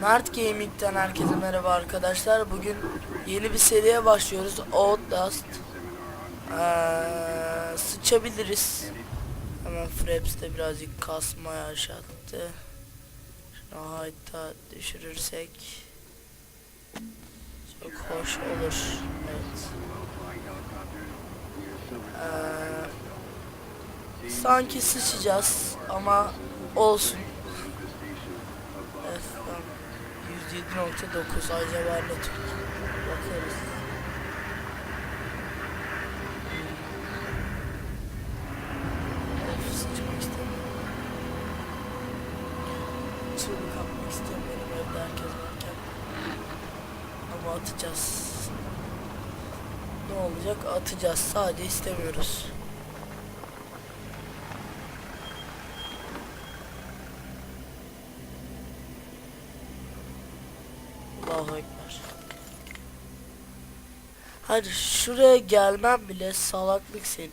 Mert Gaming'den herkese merhaba arkadaşlar. Bugün yeni bir seriye başlıyoruz. Outlast. Ee, sıçabiliriz. Hemen Fraps'te birazcık kasma yaşattı. Şunu hatta düşürürsek çok hoş olur. Evet. Ee, sanki sıçacağız ama olsun. Acaba ne? Bakarız. Of sıçmak istemiyorum. Çığlık atmak istemiyorum evde herkes varken. Ama atacağız. Ne olacak? Atacağız. Sadece istemiyoruz. Allahu Ekber. Hadi şuraya gelmem bile salaklık senin.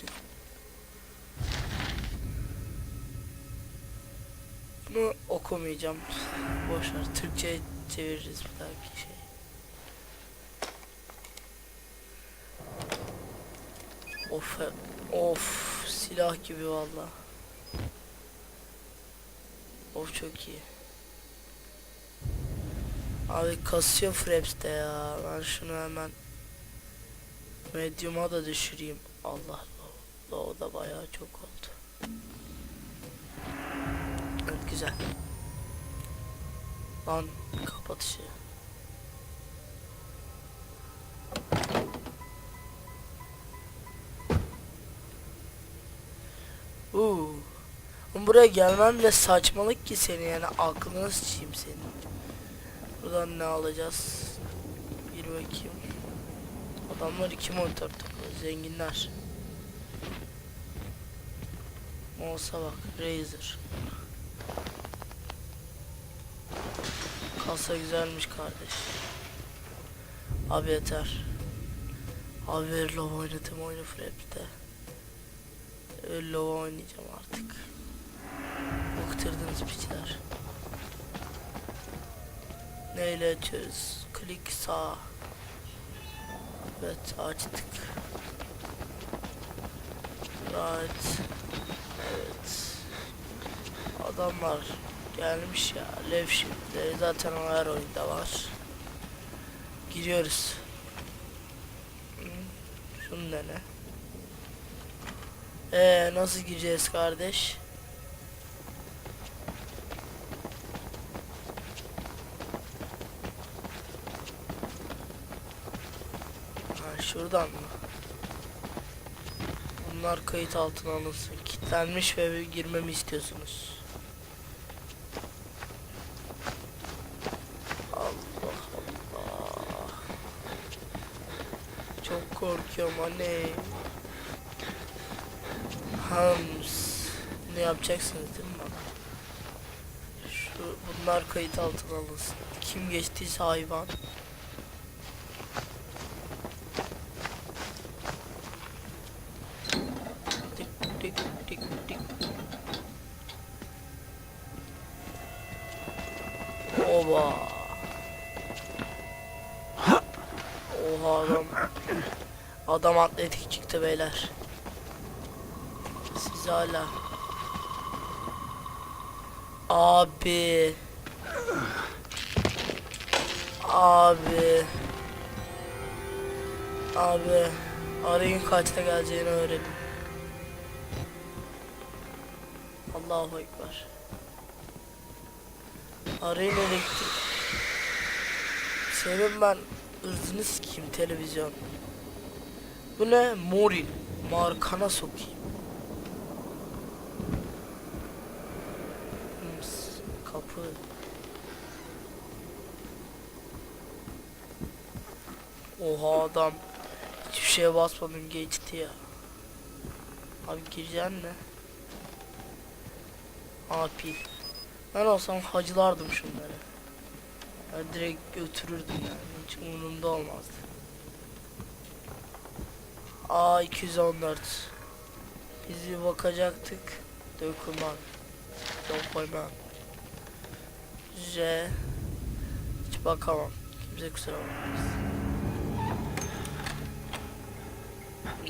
Bunu okumayacağım. Boşver. Türkçe çeviririz bir dahaki şey. Of of silah gibi valla. Of çok iyi. Abi kasıyor Fraps'te ya. Ben şunu hemen Medium'a da düşüreyim. Allah Allah. O da bayağı çok oldu. Evet güzel. Lan kapatışı. Uuu. Buraya gelmem bile saçmalık ki seni yani aklını sıçayım senin. Buradan ne alacağız? Bir bakayım. Adamlar iki monitör takıyor. Zenginler. Olsa bak. Razer. Kasa güzelmiş kardeş. Abi yeter. Abi ver love oynadım oyunu Frap'te. Öyle love oynayacağım artık. Bıktırdınız piçler. Neyle açıyoruz? Klik sağ. Evet açtık. Right. Evet. Adamlar gelmiş ya. Lev shiftleri zaten her oyunda var. Giriyoruz. Şunu dene. Ee nasıl gireceğiz kardeş? Ha, şuradan mı? Bunlar kayıt altına alınsın. Kilitlenmiş ve girmemi istiyorsunuz. Allah Allah. Çok korkuyorum anne. Hams. Ne yapacaksınız değil mi bana? Şu bunlar kayıt altına alınsın. Kim geçtiyse hayvan. Adam atletik çıktı beyler. Siz hala. Abi. Abi. Abi. Arayın kaçta geleceğini öğrenin. Allahu Ekber. Arayın elektrik. Senin ben ırzını sikeyim televizyon. Bu ne? Morin. Markana sokayım. Kapı. Oha adam. Hiçbir şeye basmadım geçti ya. Abi gireceksin mi? Abi. Ben olsam hacılardım şunları. Ben direkt götürürdüm yani. Hiç umurumda olmazdı. A 214. Bizi bakacaktık. Döküman. Dokuyman. J bakamam. Kimse kusura bakmasın.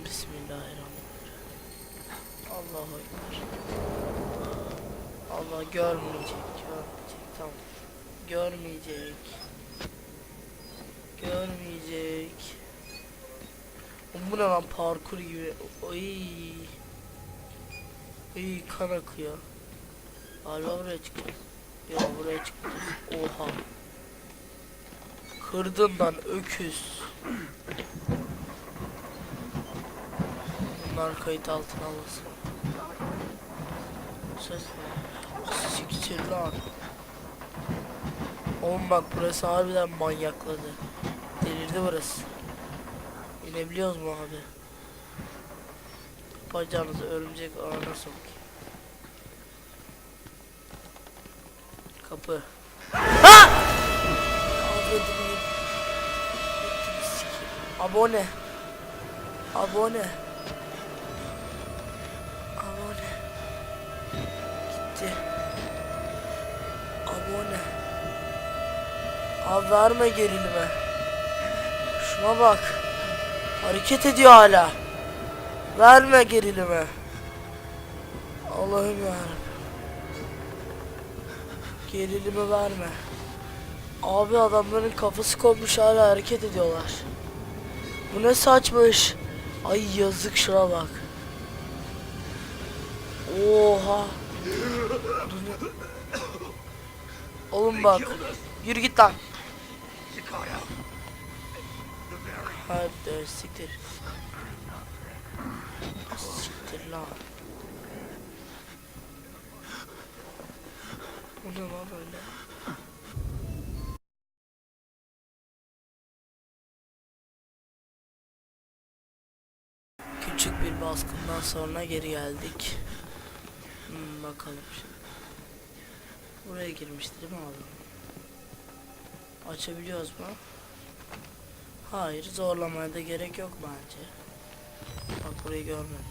Bismillahirrahmanirrahim. Allahu Ekber. Allah görmeyecek, görmeyecek. Tamam. Görmeyecek. Görmeyecek. Bu ne lan parkur gibi. Oy. İyi kan akıyor. Galiba buraya çıkacağız. Ya buraya çıkacağız. Oha. Kırdın lan öküz. Bunlar kayıt altına alınsın. Ses? Siktir lan. Oğlum bak burası harbiden manyakladı. Delirdi burası. İnebiliyoruz mu abi? Bacağınızı örümcek ağına sok. Kapı. Ha! Abone. Abone. Abone. Gitti. Abone. Abi verme gerilime. Şuna bak. Hareket ediyor hala. Verme gerilime. Allah'ım yarabbim. Gerilimi verme. Abi adamların kafası kopmuş hala hareket ediyorlar. Bu ne saçma iş. Ay yazık şuna bak. Oha. Oğlum bak. Yürü git lan. Hadi siktir. Siktir lan. Bu ne lan öyle? Küçük bir baskından sonra geri geldik. Hmm, bakalım şimdi. Buraya girmiş değil mi abi? Açabiliyoruz mu? Hayır, zorlamaya da gerek yok bence. Bak burayı görmedim.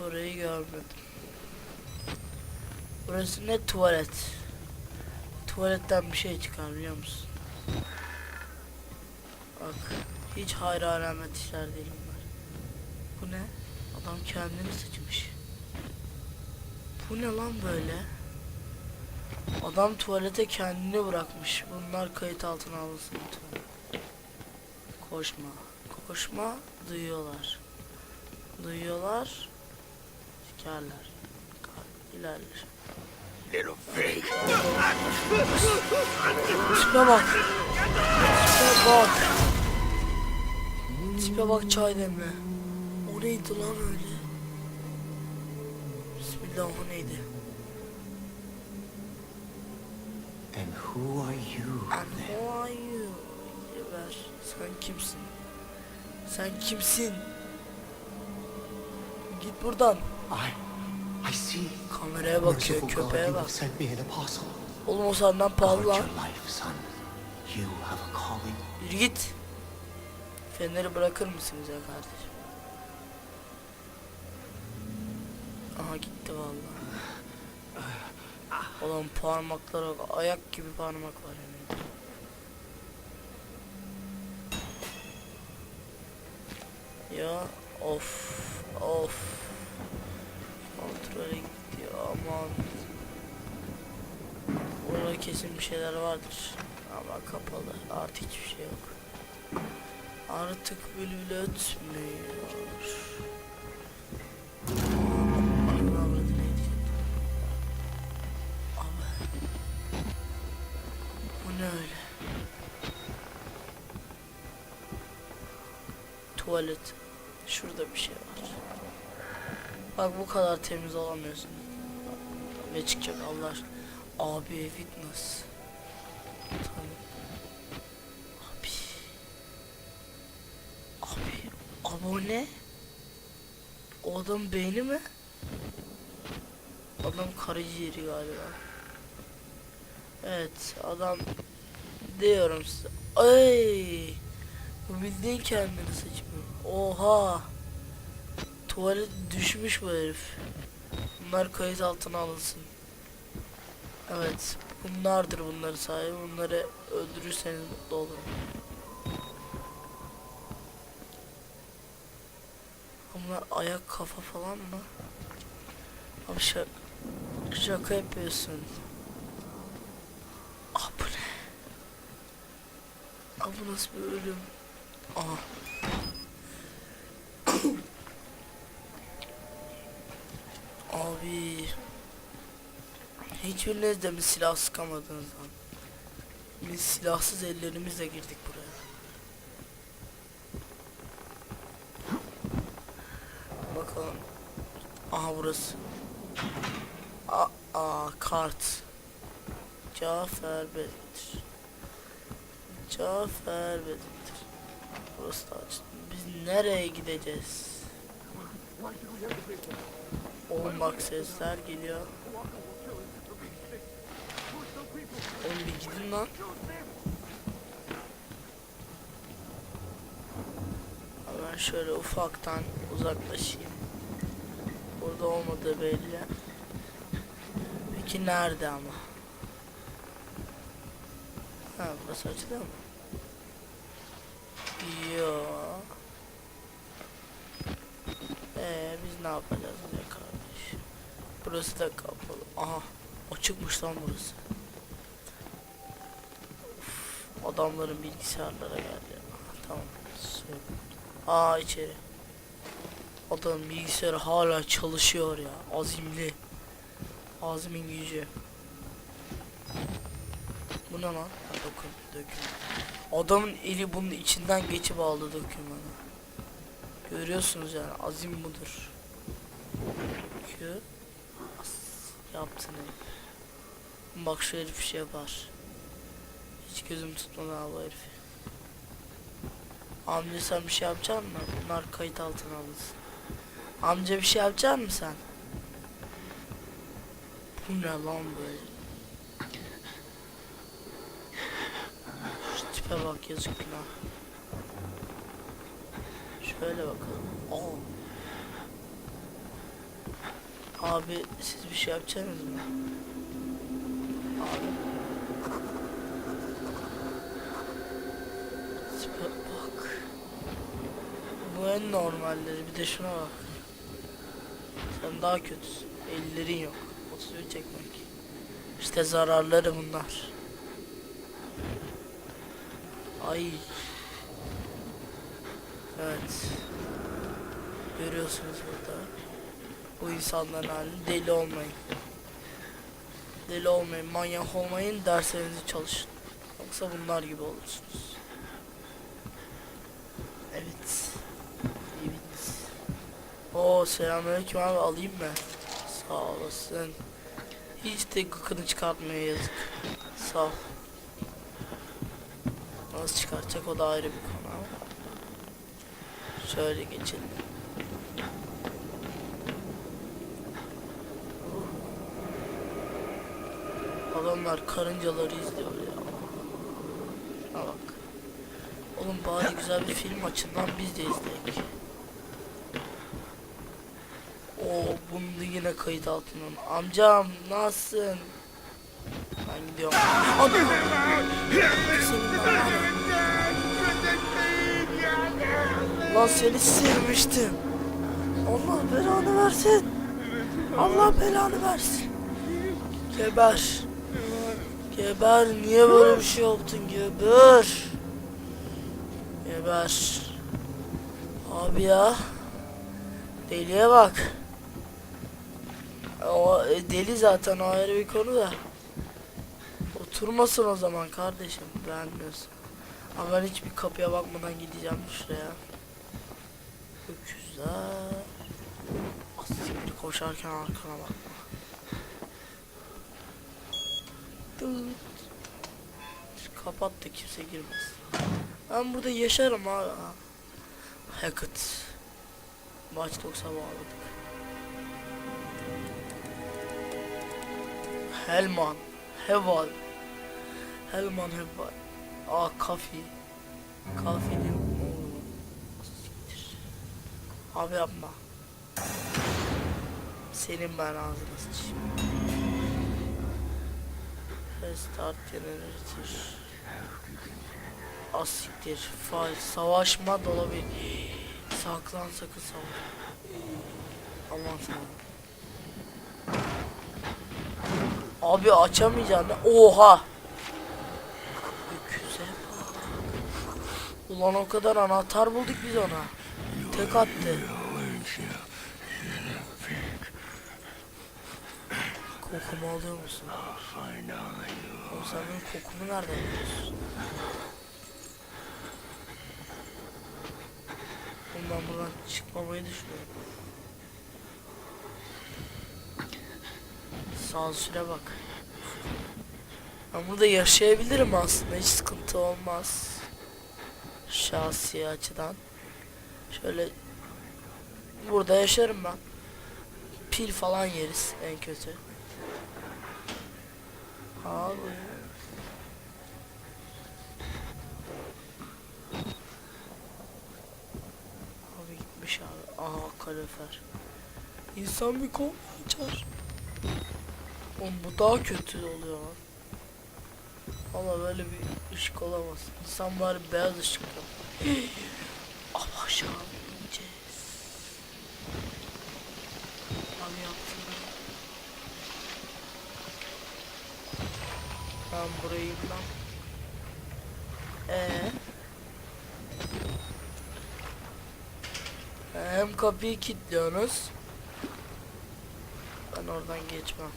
Burayı görmedim. Burası ne tuvalet? Tuvaletten bir şey çıkar biliyor musun? Bak, hiç hayra alamet işler değil bunlar. Bu ne? Adam kendini sıçmış. Bu ne lan böyle? Adam tuvalete kendini bırakmış. Bunlar kayıt altına alınsın lütfen. Koşma. Koşma. Duyuyorlar. Duyuyorlar. Sikerler. Kalk, ilerler. Little pig. Tipe bak. Tipe bak. Tipe bak çay demle. O neydi lan öyle? Bismillah o neydi? Who are you? And who are you? Ver. Sen kimsin? Sen kimsin? Git buradan. I, I see. Kameraya bakıyor, Merciful köpeğe bak. sent me an apostle. Oğlum o senden pahalı lan. life, son. You have a calling. Yürü git. Feneri bırakır mısın bize kardeşim? Aha gitti vallahi. Oğlum parmaklara ayak gibi parmak var yani. Ya of of. Kontrole gitti aman. Burada kesin bir şeyler vardır. Ama kapalı. Artık hiçbir şey yok. Artık bülbül ötmüyor. Tuvalet. Şurada bir şey var. Bak bu kadar temiz olamıyorsun. Ne çıkacak Allah? Abi fitness. Tamam. Abi. Abi. Abone. O adam beyni mi? Adam karaciğeri galiba. Evet adam diyorum size. Ay. Bu bildiğin kendini sıçmıyor. Oha. Tuvalet düşmüş bu herif. Bunlar kayıt altına alınsın. Evet. Bunlardır bunların sahibi. Bunları öldürürseniz mutlu olurum. Bunlar ayak kafa falan mı? Abi şaka, şaka yapıyorsun. Ah bu ne? Ah bu nasıl bir ölüm? Aha. Abi. Hiçbiriniz de mi silah sıkamadınız lan? Biz silahsız ellerimizle girdik buraya. Bakalım. Aha burası. Aa, kart. Cafer Bedir. Cafer Bedir. Burası da açtı. Biz nereye gideceğiz? Bak sesler geliyor. Oğlum bir gidin lan. Ben şöyle ufaktan uzaklaşayım. Burada olmadığı belli. Peki nerede ama? Ha burası açılıyor mu? Yo. Ee biz ne yapacağız kardeş? Burası da kapalı. Aha açıkmış lan burası. Uf, adamların bilgisayarlara geldi. Aha, tamam. Söyle. Aa içeri. Adamın bilgisayarı hala çalışıyor ya. Azimli. Azmin gücü. Bu ne lan? Ha, dokun. Adamın eli bunun içinden geçip aldı dokümanı. Görüyorsunuz yani azim budur. Q. Herif. Bak şu herif şey yapar. Hiç gözüm tutmadı abi herifi. Amca sen bir şey yapacak mısın? Bunlar kayıt altına alınsın. Amca bir şey yapacak mısın sen? Bu ne lan böyle? Şu tipe bak yazık günah. Şöyle bakalım. Oo. Abi siz bir şey yapacaksınız mı? Abi. Tipe bak. Bu en normalleri bir de şuna bak. Sen daha kötüsün. Ellerin yok. 31 çekmek. İşte zararları bunlar. Ay. Evet. Görüyorsunuz burada. Bu insanların halini deli olmayın. Deli olmayın, manyak olmayın, derslerinizi çalışın. Yoksa bunlar gibi olursunuz. Evet. Evet. Oo selamünaleyküm abi alayım mı? Sağ olasın. Hiç de gıkını çıkartmaya yazık. Sağ ol. Nasıl çıkartacak o da ayrı bir konu ama. Şöyle geçelim. Adamlar karıncaları izliyor ya. Şuna bak. Oğlum bari güzel bir film açın lan biz de izleyek. Oo bunu yine kayıt altından. Amcam nasılsın? Ben gidiyorum. Ya. Lan seni sevmiştim. Allah belanı versin. Allah belanı versin. Geber. Geber. Niye böyle bir şey yaptın? Geber. Geber. Abi ya. Deliye bak. O e, deli zaten o ayrı bir konu da. Oturmasın o zaman kardeşim beğenmiyorsun. Ama ben hiçbir kapıya bakmadan gideceğim şuraya. Öküzler. Asiktir koşarken arkana bakma. Dıt. Kapat da kimse girmez. Ben burada yaşarım abi. Hackett. Maç 90 bağladık. Helman. Heval. Helman Heval. Aa kafi. Oğlu. Siktir. Abi yapma. Senin ben ağzına sıçayım. Restart generator. Asiktir. Fail. Savaşma dolabı. Saklan sakın savaş. Aman tanrım. Abi açamayacağım. Oha. Öküze bak. Ulan o kadar anahtar bulduk biz ona. Tek attı. Kokumu alıyor musun? Oğlum sen benim kokumu nereden biliyorsun? Oğlum ben buradan çıkmamayı düşünüyorum. Sansüre bak. Ben burada yaşayabilirim aslında hiç sıkıntı olmaz. Şahsi açıdan. Şöyle burada yaşarım ben. Pil falan yeriz en kötü. Abi. Abi gitmiş abi. Aha kalorifer. İnsan bir kol açar. Oğlum bu daha kötü oluyor lan. Ama böyle bir ışık olamaz. İnsan bari beyaz ışık yap. Ama aşağı ineceğiz. Abi yaptım Ben burayı lan. Ee? Hem kapıyı kilitliyorsunuz. Ben oradan geçmem.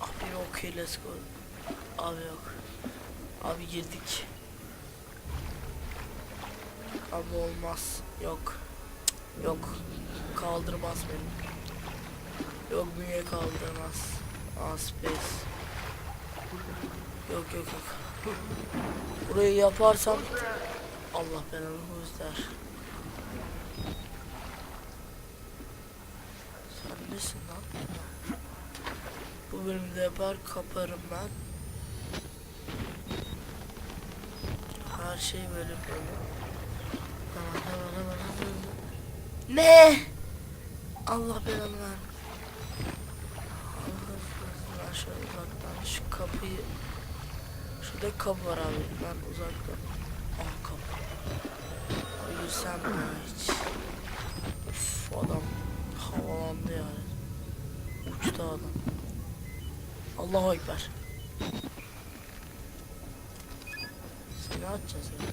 Abi okey let's go. Abi yok. Abi girdik. Abi olmaz. Yok. Yok. Kaldırmaz beni. Yok bünye kaldırmaz. Aa space. Yok yok yok. Burayı yaparsam Allah belanı der. Sen nesin lan? Bu bölümde yapar kaparım ben. Her şey böyle böyle. Hemen hemen hemen. Ne? Allah belanı ver. Ben şöyle uzaktan şu kapıyı Şurada kapı var abi ben uzaktan Aa kapı. Yürüsem mi hiç. Uf adam havalandı yani Uçtu adam. Allahu Ekber. Seni atacağız ya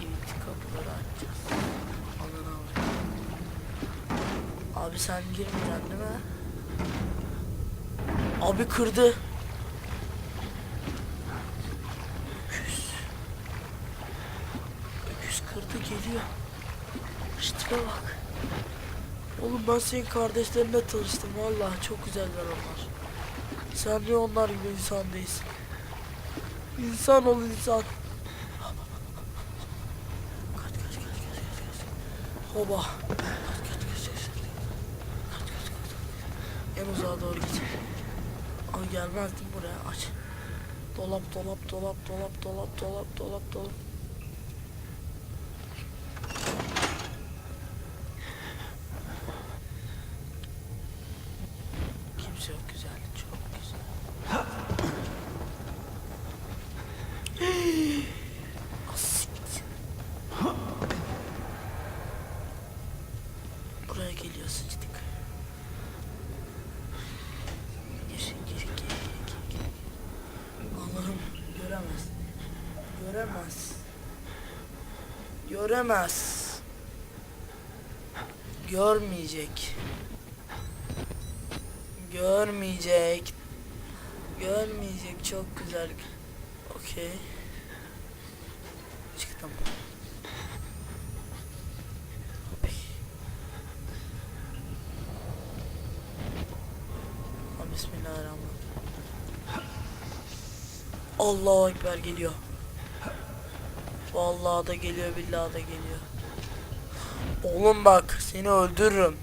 Evet kapıları açacağız Abi sen girmeyeceksin değil mi? Abi kırdı. Öküz. Öküz kırdı geliyor. İşte bak. Oğlum ben senin kardeşlerinle tanıştım vallahi çok güzeller onlar. Sen de onlar gibi insan değilsin. İnsan ol insan. Kaç kaç kaç kaç kaç kaç. Hoba. Kaç kaç kaç kaç. Kaç kaç kaç. En uzağa doğru git. Ay gelmezdim buraya aç. Dolap dolap dolap dolap dolap dolap dolap dolap. Kimse yok güzel çok güzel. Asiktir. Buraya geliyor sıçtık. Gir, gir, gir, gir, gir. Allah'ım göremez. Göremez. Göremez. Görmeyecek. Görmeyecek. Görmeyecek çok güzel. Okey. Çıktım. Ha, Bismillahirrahmanirrahim. Allahu Ekber geliyor. Vallahi da geliyor billahi da geliyor. Oğlum bak seni öldürürüm.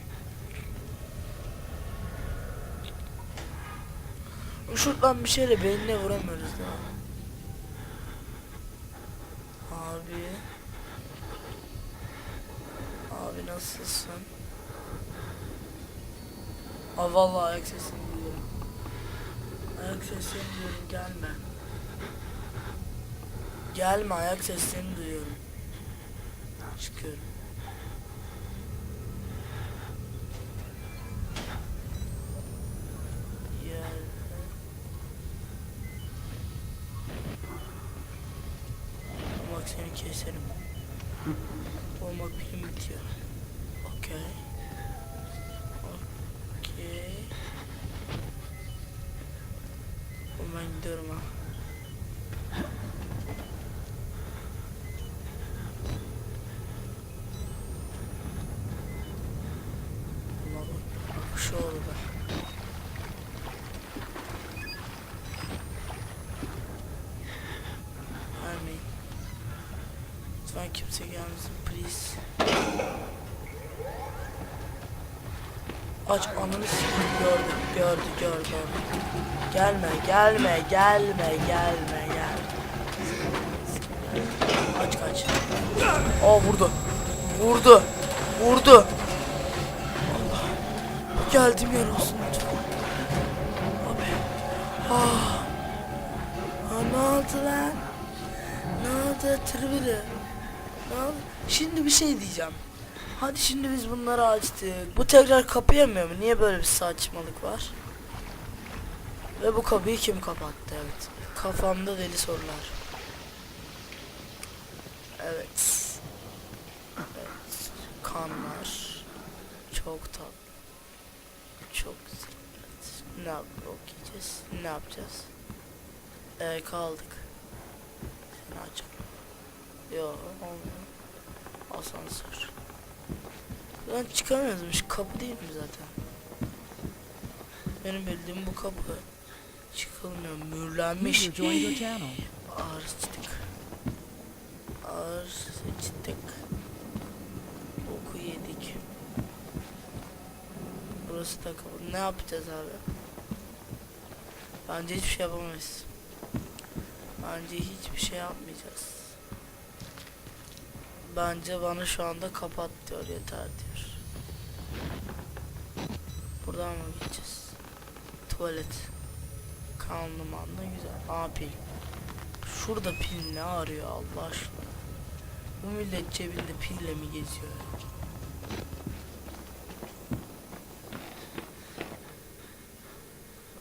Şuradan bir şeyle beynine vuramıyoruz değil mi? Abi. Abi nasılsın? Aa vallahi ayak sesini duyuyorum. Ayak sesini duyuyorum gelme. Gelme ayak seslerini duyuyorum. Çıkıyorum. Bak seni keserim. Olmak pilim bitiyor. Okey. Okey. Ben gidiyorum ha. Allah bak, bak şu orada. Vermeyin. Lütfen kimse gelmesin please. Aç ananı sikeyim gördü gördü gördü. Gelme gelme gelme gelme gel. Kaç kaç. Aa vurdu. Vurdu. Vurdu. Allah. Geldim yer olsun lütfen. Abi. Ah. Aa, ne oldu lan? Ne oldu? Ne oldu? Şimdi bir şey diyeceğim. Hadi şimdi biz bunları açtık. Bu tekrar kapayamıyor mu? Niye böyle bir saçmalık var? Ve bu kapıyı kim kapattı? Evet. Kafamda deli sorular. Evet. Evet. Kanlar. Çok tatlı. Çok güzel. Evet. Ne yap okuyacağız? Ne yapacağız? Ee, kaldık. Seni açalım. Yo olmuyor. Asansör. Lan çıkamıyoruzmuş. Kapı değil mi zaten? Benim bildiğim bu kapı. Çıkılmıyor. Mühürlenmiş. Ağır sıçtık. Ağır sıçtık. Boku yedik. Burası da kapı. Ne yapacağız abi? Bence hiçbir şey yapamayız. Bence hiçbir şey yapmayacağız. Bence bana şu anda kapat diyor yeter diyor. Buradan mı gideceğiz? Tuvalet. Kanlı manlı güzel. Aa pil. Şurada pil ne arıyor Allah aşkına? Bu millet cebinde pille mi geziyor?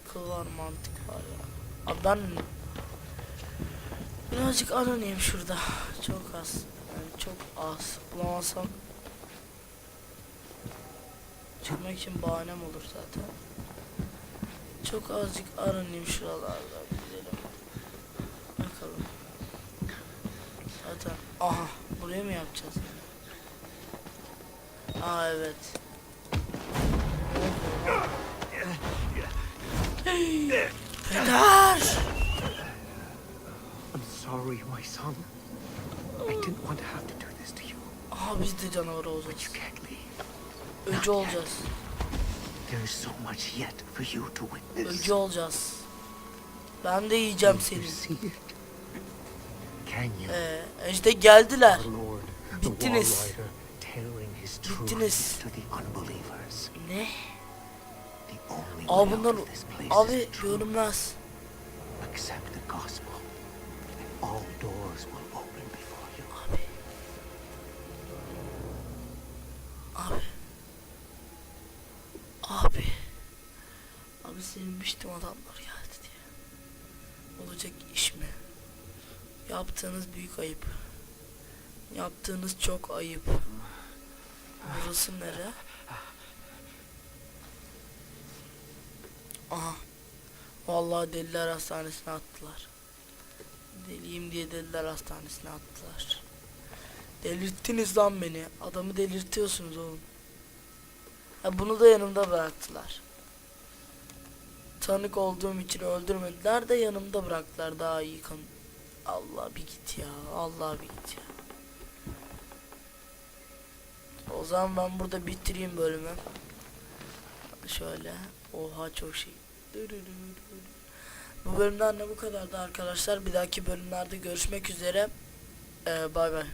Akıl var mantık var ya. Abi ben birazcık aranayım şurada. Çok az. Çok az. Bulamazsam çıkmak için bahanem olur zaten. Çok azıcık aranayım şuralarda gidelim. Bakalım. Zaten aha buraya mı yapacağız? Aa evet. Peder! I'm sorry, my son. Aha biz de canavar olacağız. you can't leave. Öcü olacağız. There is so much yet for you to witness. Öcü olacağız. Ben de yiyeceğim seni. Ee, işte geldiler. Bittiniz. Bittiniz. Ne? Abi the truth. görünmez. Accept the gospel, all doors will Abi. Abi. Abi sevinmiştim adamlar geldi diye. Olacak iş mi? Yaptığınız büyük ayıp. Yaptığınız çok ayıp. Burası nere? Aha. Vallahi deliler hastanesine attılar. Deliyim diye deliler hastanesine attılar. Delirttiniz lan beni. Adamı delirtiyorsunuz oğlum. Ha, bunu da yanımda bıraktılar. Tanık olduğum için öldürmediler de yanımda bıraktılar daha iyi kan. Allah bir git ya. Allah bir git ya. O zaman ben burada bitireyim bölümü. Şöyle. Oha çok şey. Bu bölümden de bu kadardı arkadaşlar. Bir dahaki bölümlerde görüşmek üzere. Ee, bay bay.